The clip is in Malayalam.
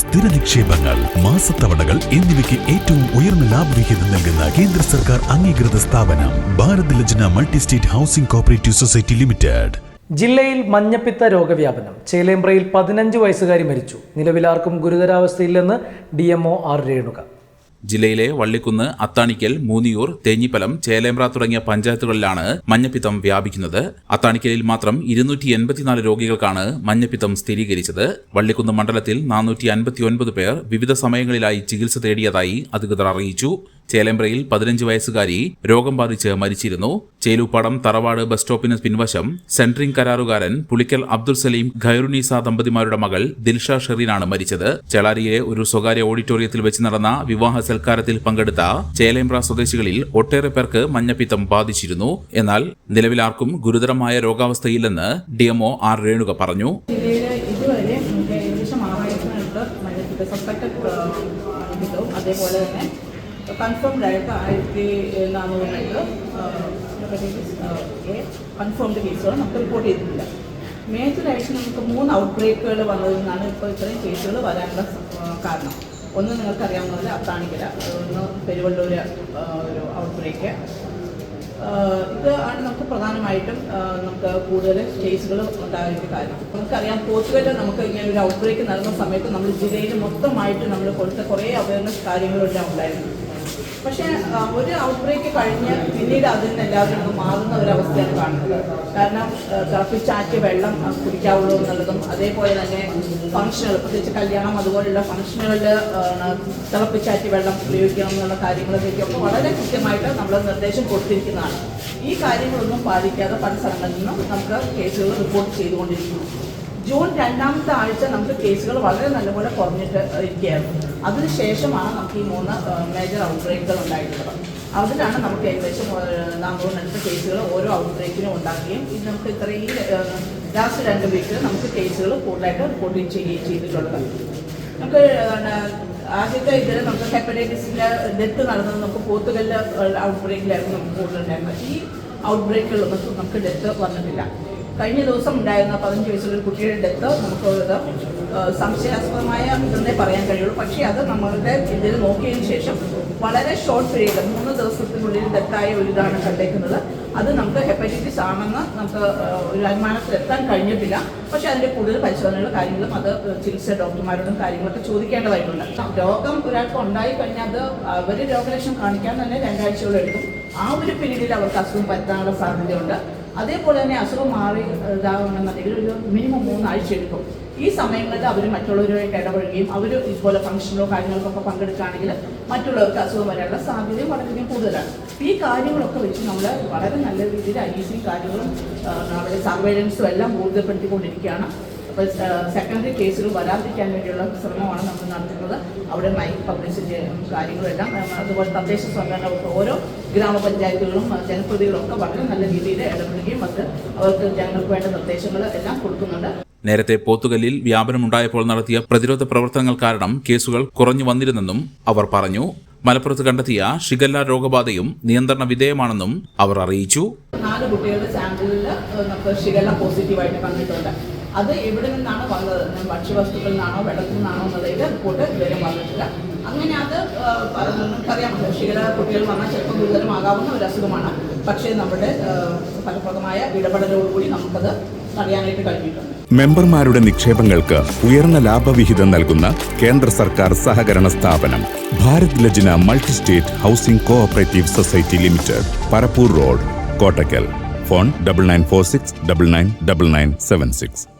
സ്ഥിര നിക്ഷേപങ്ങൾ മാസത്തവണകൾ എന്നിവയ്ക്ക് ഏറ്റവും ഉയർന്ന ലാഭവിഹിതം നൽകുന്ന കേന്ദ്ര സർക്കാർ അംഗീകൃത സ്ഥാപനം Bharat Lajna multi state housing cooperative society limited. ജില്ലയിൽ മഞ്ഞപ്പിത്ത രോഗവ്യാപനം. ചേലേമ്പ്രയിൽ പതിനഞ്ച് വയസ്സുകാരി മരിച്ചു. നിലവിലാർക്കും ഗുരുതരാവസ്ഥയില്ലെന്ന് ഡി എംഒ ആർ രേണുക. ജില്ലയിലെ വള്ളിക്കുന്ന് അത്താണിക്കൽ മൂന്നിയൂർ തേഞ്ഞിപ്പലം ചേലേമ്പ്ര തുടങ്ങിയ പഞ്ചായത്തുകളിലാണ് മഞ്ഞപ്പിത്തം വ്യാപിക്കുന്നത്. അത്താണിക്കലിൽ മാത്രം ഇരുന്നൂറ്റി എൺപത്തിനാല് രോഗികൾക്കാണ് മഞ്ഞപ്പിത്തം സ്ഥിരീകരിച്ചത്. വള്ളിക്കുന്ന് മണ്ഡലത്തിൽ നാനൂറ്റി അൻപത്തിയൊൻപത് പേർ വിവിധ സമയങ്ങളിലായി ചികിത്സ തേടിയതായി അധികൃതർ അറിയിച്ചു. ചേലേമ്പ്രയിൽ പതിനഞ്ച് വയസ്സുകാരി രോഗം ബാധിച്ച് മരിച്ചിരുന്നു. ചേലൂപ്പാടം തറവാട് ബസ് സ്റ്റോപ്പിന് പിൻവശം സെൻട്രിംഗ് കരാറുകാരൻ പുളിക്കൽ അബ്ദുൽ സലീം ഖൈറുനീസ ദമ്പതിമാരുടെ മകൾ ദിൽഷ ഷെറീനാണ് മരിച്ചത്. ചെളാരിയിലെ ഒരു സ്വകാര്യ ഓഡിറ്റോറിയത്തിൽ വെച്ച് നടന്ന വിവാഹ സൽക്കാരത്തിൽ പങ്കെടുത്ത ചേലേമ്പ്ര സ്വദേശികളിൽ ഒട്ടേറെ പേർക്ക് മഞ്ഞപ്പിത്തം ബാധിച്ചിരുന്നു. എന്നാൽ നിലവിലാർക്കും ഗുരുതരമായ രോഗാവസ്ഥയില്ലെന്ന് ഡിഎംഒ ആർ രേണുക പറഞ്ഞു. ഇതുവരെ അതേപോലെ തന്നെ കൺഫേംഡ് ആയിട്ട് ആയിരത്തി എ കൺഫേംഡ് കേസുകൾ നമുക്ക് റിപ്പോർട്ട് ചെയ്തിട്ടില്ല. മേജറായിട്ട് നമുക്ക് മൂന്ന് ഔട്ട് ബ്രേക്കുകൾ വന്നതിൽ നിന്നാണ് ഇപ്പോൾ ഇത്രയും കേസുകൾ വരാനുള്ള കാരണം. ഒന്ന് നിങ്ങൾക്കറിയാവുന്ന പോലെ അത്താണിക്കര. ഒന്ന് പെരുവള്ളൂർ ഒരു ഔട്ട് ബ്രേക്ക് ഇത് ആണ് നമുക്ക് പ്രധാനമായിട്ടും നമുക്ക് കൂടുതൽ കേസുകൾ ഉണ്ടാകുന്ന കാര്യം. നമുക്കറിയാം പോത്തുകല്ല് നമുക്ക് ഇങ്ങനെ ഒരു ഔട്ട് ബ്രേക്ക് നടന്ന സമയത്ത് നമ്മൾ ജില്ലയിൽ മൊത്തമായിട്ട് നമ്മൾ കൊടുത്ത കുറേ അവയർനെസ് കാര്യങ്ങളെല്ലാം ഉണ്ടായിരുന്നു പക്ഷേ ഒരു ഔട്ട് ബ്രേക്ക് കഴിഞ്ഞ് പിന്നീട് അതിൽ നിന്ന് എല്ലാവരും മാറുന്ന ഒരു അവസ്ഥയാണ് കാണുന്നത്. കാരണം ആഹ് തിളപ്പിച്ചാറ്റി വെള്ളം കുടിക്കാവുള്ളൂ എന്നുള്ളതും അതേപോലെ തന്നെ ഫംഗ്ഷനുകൾ പ്രത്യേകിച്ച് കല്യാണം അതുപോലുള്ള ഫംഗ്ഷനുകളിൽ തിളപ്പിച്ചാറ്റി വെള്ളം ഉപയോഗിക്കണം എന്നുള്ള കാര്യങ്ങളിലേക്കൊക്കെ വളരെ കൃത്യമായിട്ട് നമ്മൾ നിർദ്ദേശം കൊടുത്തിരിക്കുന്നതാണ്. ഈ കാര്യങ്ങളൊന്നും പാലിക്കാതെ പല സ്ഥലങ്ങളിൽ നിന്നും നമുക്ക് കേസുകൾ റിപ്പോർട്ട് ചെയ്തുകൊണ്ടിരിക്കുന്നു. ജൂൺ രണ്ടാമത്തെ ആഴ്ച നമുക്ക് കേസുകൾ വളരെ നല്ലപോലെ കുറഞ്ഞിട്ട് ഇരിക്കുകയായിരുന്നു. അതിനുശേഷമാണ് നമുക്ക് ഈ മൂന്ന് മേജർ ഔട്ട്ബ്രേക്കുകൾ ഉണ്ടായിട്ടുള്ളത്. അതിലാണ് നമുക്ക് ഏകദേശം നാനൂറിനടുത്ത് കേസുകൾ ഓരോ ഔട്ട്ബ്രേക്കിനും ഉണ്ടാക്കുകയും ഇത് നമുക്ക് ഇത്രയും ലാസ്റ്റ് രണ്ട് വീക്കിൽ നമുക്ക് കേസുകൾ കൂടുതലായിട്ട് റിപ്പോർട്ട് ചെയ്യുകയും ചെയ്തിട്ടുള്ളത്. നമുക്ക് ആദ്യത്തെ ഇതിൽ നമുക്ക് ഹെപ്പറ്റൈറ്റിസിന്റെ ഡെത്ത് നടന്നത് നമുക്ക് പോത്തുകല്ല് ഔട്ട് ബ്രേക്കിലായിരുന്നു നമുക്ക് കൂടുതലുണ്ടായിരുന്നത്. ഈ ഔട്ട് ബ്രേക്കുകളൊന്നും നമുക്ക് ഡെത്ത് വന്നിട്ടില്ല. കഴിഞ്ഞ ദിവസം ഉണ്ടായിരുന്ന പതിനഞ്ച് വയസ്സുള്ള കുട്ടിയുടെ ഡെത്ത് നമുക്ക് സംശയാസ്പദമായ ഇതെന്നേ പറയാൻ കഴിയുള്ളൂ. പക്ഷേ അത് നമ്മളുടെ ഇതിൽ നോക്കിയതിന് ശേഷം വളരെ ഷോർട്ട് പീരീഡ് മൂന്ന് ദിവസത്തിനുള്ളിൽ ഡെത്തായ ഒരു ഇതാണ് കണ്ടേക്കുന്നത്. അത് നമുക്ക് ഹെപ്പറ്റൈറ്റിസ് ആണെന്ന് നമുക്ക് ഒരു അനുമാനത്തിൽ എത്താൻ കഴിഞ്ഞിട്ടില്ല. പക്ഷേ അതിന്റെ കൂടുതൽ പരിശോധനകളും കാര്യങ്ങളും അത് ചികിത്സ ഡോക്ടർമാരോടും കാര്യങ്ങളൊക്കെ ചോദിക്കേണ്ടതായിട്ടുണ്ട്. രോഗം ഒരാൾക്ക് ഉണ്ടായി കഴിഞ്ഞാൽ അത് അവർ രോഗലക്ഷണം കാണിക്കാൻ തന്നെ രണ്ടാഴ്ചയോളം എടുക്കും. ആ ഒരു പീരീഡിൽ അവർക്ക് അസുഖം പറ്റാനുള്ള സാധ്യതയുണ്ട്. അതേപോലെ തന്നെ അസുഖം മാറി ഇതാകണമെന്നുണ്ടെങ്കിൽ ഒരു മിനിമം മൂന്നാഴ്ച എടുക്കും. ഈ സമയങ്ങളിൽ അവർ മറ്റുള്ളവരുമായിട്ട് ഇടപഴകുകയും അവർ ഇതുപോലെ ഫംഗ്ഷനോ കാര്യങ്ങൾക്കൊക്കെ പങ്കെടുക്കുകയാണെങ്കിൽ മറ്റുള്ളവർക്ക് അസുഖം വരാനുള്ള സാധ്യതയും വളരെയധികം കൂടുതലാണ്. ഈ കാര്യങ്ങളൊക്കെ വെച്ച് നമ്മൾ വളരെ നല്ല രീതിയിൽ ഐ സി കാര്യങ്ങളും നമ്മുടെ സർവൈലൻസും എല്ലാം ഊർജപ്പെടുത്തിക്കൊണ്ടിരിക്കുകയാണ്. അപ്പോൾ സെക്കൻഡറി കേസുകൾ വരാതിരിക്കാൻ വേണ്ടിയുള്ള ശ്രമമാണ് നമ്മൾ നടത്തുന്നത്. അവിടെ മൈക്ക് പബ്ലിസിറ്റി കാര്യങ്ങളെല്ലാം അതുപോലെ തദ്ദേശ സ്വയംഭരണ ഓരോ ഗ്രാമപഞ്ചായത്തുകളും ജനപ്രതികളൊക്കെ ഒക്കെ വളരെ നല്ല രീതിയിൽ ഇടപെടുകയും അത് അവർക്ക് ജനങ്ങൾക്ക് വേണ്ട നിർദ്ദേശങ്ങൾ എല്ലാം കൊടുക്കുന്നുണ്ട്. നേരത്തെ പോത്തുകല്ലിൽ വ്യാപനമുണ്ടായപ്പോൾ നടത്തിയ പ്രതിരോധ പ്രവർത്തനങ്ങൾ കാരണം കേസുകൾ കുറഞ്ഞു വന്നിരുന്നെന്നും അവർ പറഞ്ഞു. മലപ്പുറത്ത് കണ്ടെത്തിയ ഷിഗല്ല രോഗബാധയും നിയന്ത്രണ വിധേയമാണെന്നും അവർ അറിയിച്ചു. നാല് കുട്ടികളുടെ സാമ്പിളിൽ നമുക്ക് ഷിഗല്ല പോസിറ്റീവായിട്ട് കണ്ടിട്ടുണ്ട് അത് എവിടെ നിന്നാണ് വന്നത്? ഭക്ഷ്യവസ്തുക്കളിൽ നിന്നാണോ വെള്ളത്തിൽ നിന്നാണോ എന്നുള്ളതിൽ റിപ്പോർട്ട് ഇതുവരെ വന്നിട്ടില്ല. അങ്ങനെ അത് നമുക്കറിയാം ക്ഷീര കുട്ടികൾ വന്നാൽ ചിലപ്പോൾ ഗുരുതരമാകാവുന്ന ഒരു അസുഖമാണ്. പക്ഷേ നമ്മുടെ ഫലപ്രദമായ ഇടപെടലോടുകൂടി നമുക്കത് തടയാനായിട്ട് കഴിഞ്ഞിട്ടുണ്ട്. മെമ്പർമാരുടെ നിക്ഷേപങ്ങൾക്ക് ഉയർന്ന ലാഭവിഹിതം നൽകുന്ന കേന്ദ്ര സർക്കാർ സഹകരണ സ്ഥാപനം Bharat Lajna multi state housing cooperative society limited Parappur road Kottakkal phone double nine four six double nine double nine seven six.